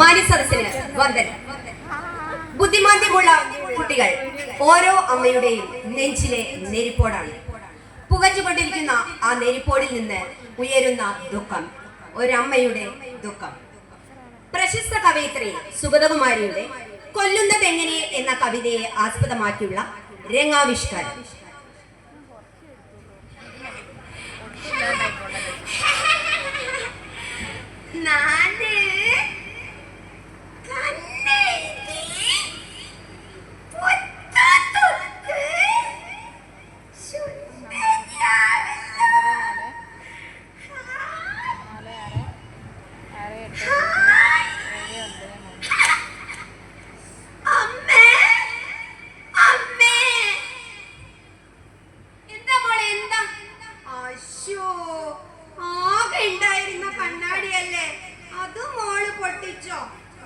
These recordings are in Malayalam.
മാന്യസദസ്സിന് വന്ദനം. ബുദ്ധിമാന്ദ്യമുള്ള കുട്ടികൾ ഓരോ അമ്മയുടെയും നെഞ്ചിലെ നെരിപ്പോടാണ്. പുകച്ചുകൊണ്ടിരിക്കുന്ന ആ നെരിപ്പോടിൽ നിന്ന് ഉയരുന്ന ദുഃഖം ഒരമ്മയുടെ ദുഃഖം. പ്രശസ്ത കവയിത്രി സുഗതകുമാരിയുടെ കൊല്ലുന്നതെങ്ങനെ എന്ന കവിതയെ ആസ്പദമാക്കിയുള്ള രംഗാവിഷ്കാരം നാല് കണ്ണെഴുതി പൊത്താത്തൊത്ത് ശുദ്ധയാവല്ലോ. അമ്മേ അമ്മേ എന്താ മോളെ എന്താ അശ്ശോ ആകെ ഉണ്ടായിരുന്ന കണ്ണാടിയല്ലേ അത് മോൾ പൊട്ടിച്ചോ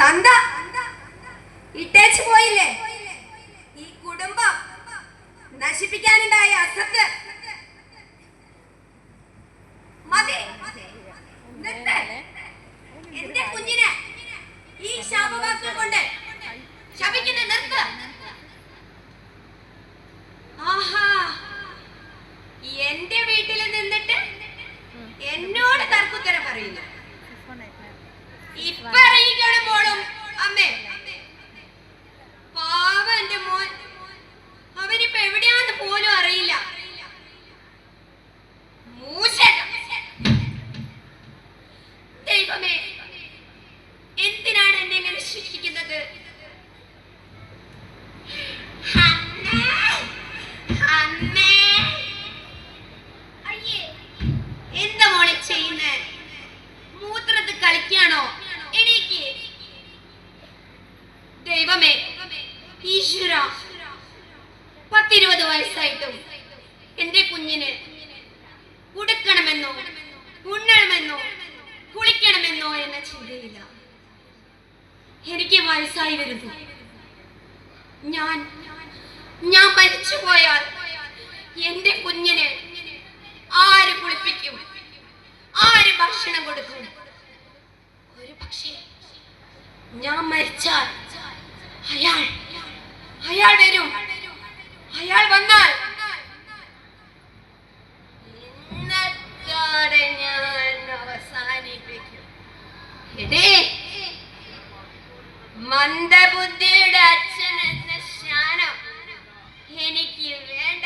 തന്ത. ഇട്ടേച്ചു പോയില്ലേ? ഈ കുടുംബം നശിപ്പിക്കാനുണ്ടായ അസത്ത്. ദൈവമേ എന്തിനാണ് എന്നെ ഇങ്ങനെ ശിക്ഷിക്കുന്നത്? എന്താ മോളെ ചെയ്യുന്നേ? മൂത്രത്തിൽ കളിക്കാണോ എനിക്ക് ദൈവമേ ഈശ്വര പത്തിരുപത് വയസ്സായിട്ടും എന്റെ കുഞ്ഞിന് ഉടുക്കണമെന്നോ ഉണ്ണണമെന്നോ കുളിക്കണമെന്നോ എന്ന ചിന്തയില്ല എനിക്ക് വയസ്സായി വരുന്നു. ഞാൻ ഞാൻ മരിച്ചു പോയാൽ എന്റെ കുഞ്ഞിനെ ആര് കുളിപ്പിക്കും? ആര് ഭക്ഷണം കൊടുക്കും? ഒരു പക്ഷേ ഞാൻ മരിച്ചാൽ അയാൾ അയാൾ വരും. അയാൾ വന്നാൽ ഞാൻ മന്ദബുദ്ധിയുടെ അച്ഛൻ എന്ന ശാനം എനിക്ക് വേണ്ട.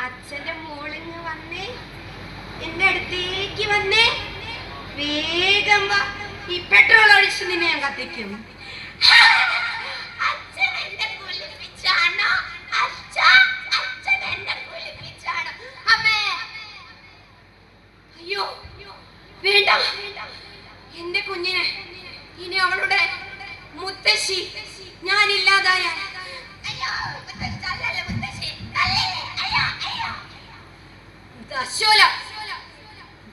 അച്ഛന്റെ മോളിങ് വന്നേ. എന്റെ അടുത്തേക്ക് വന്നേ. വേഗം വാ. ഈ പെട്രോൾ ഒഴിച്ച് നിന്നെ ഞാൻ കത്തിക്കും. മുത്തശ്ശി. ഞാൻ. അയ്യോ, അയ്യോ.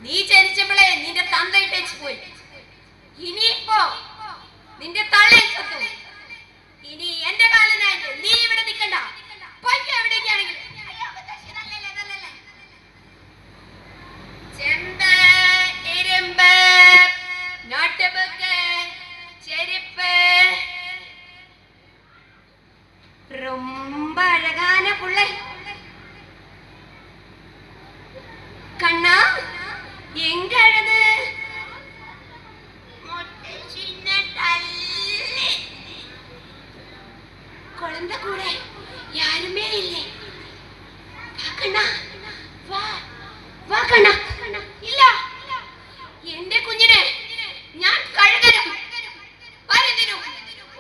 നീ ജനിച്ചപ്പോഴേ നിന്റെ തന്ത ഇട്ടേച്ച് പോയി. ഇനിയിപ്പോ നിന്റെ തള്ളേ ചത്തു கண்ணா எங்க அழுது மொட்டை சின்ன தள்ளி குழந்தை கூட யாருமே இல்லை வா கண்ணா வா വാ കണ്ണ ഇല്ല എന്റെ കുഞ്ഞിനെ ഞാൻ കഴുകനും പരുതിനും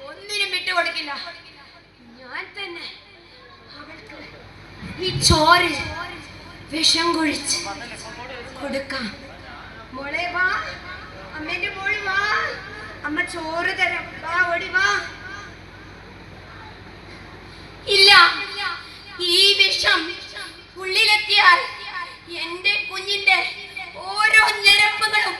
ഒന്നിനും വിട്ടുകൊടുക്കില്ല ഞാൻ തന്നെ അവൾക്ക് ഈ ചോര വിഷ കുഴിച്ച് കൊടുക്കാം. മോളെ വാ. അമ്മേന്റെ മോൾ വാ. അമ്മ ചോറ് തരാം. വാ ഓടി വാ. ഇല്ല. ഈ വിഷം ഉള്ളിലെത്തിയാൽ എന്റെ കുഞ്ഞിന്റെ ഓരോ ഞരമ്പുകളും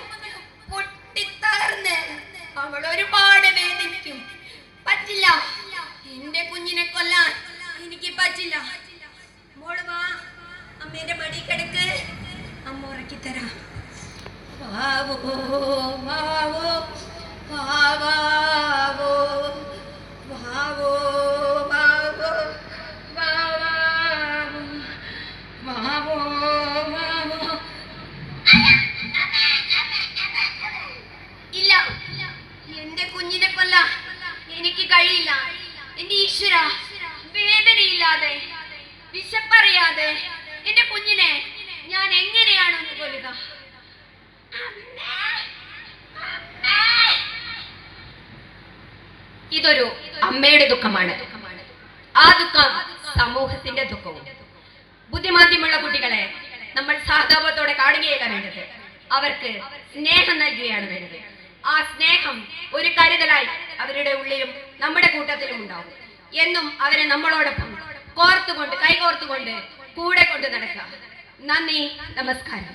വേദനയില്ലാതെ വിശപ്പറിയാതെ എന്റെ കുഞ്ഞിനെ ഞാൻ എങ്ങനെയാണ് കൊല്ലുക ഇതൊരു അമ്മയുടെ ദുഃഖമാണ്. ആ ദുഃഖം സമൂഹത്തിന്റെ ദുഃഖവും. ബുദ്ധിമാന്ദ്യമുള്ള കുട്ടികളെ നമ്മൾ സഹതാപത്തോടെ കാണുകയല്ല വേണ്ടത്. അവർക്ക് സ്നേഹം നൽകുകയാണ് വേണ്ടത്. ആ സ്നേഹം ഒരു കരുതലായി അവരുടെ ഉള്ളിലും നമ്മുടെ കൂട്ടത്തിലും ഉണ്ടാവും. എന്നും അവരെ നമ്മളോടൊപ്പം കോർത്തുകൊണ്ട് കൈകോർത്തുകൊണ്ട് കൂടെ കൊണ്ട് നടക്കാം നന്ദി നമസ്കാരം.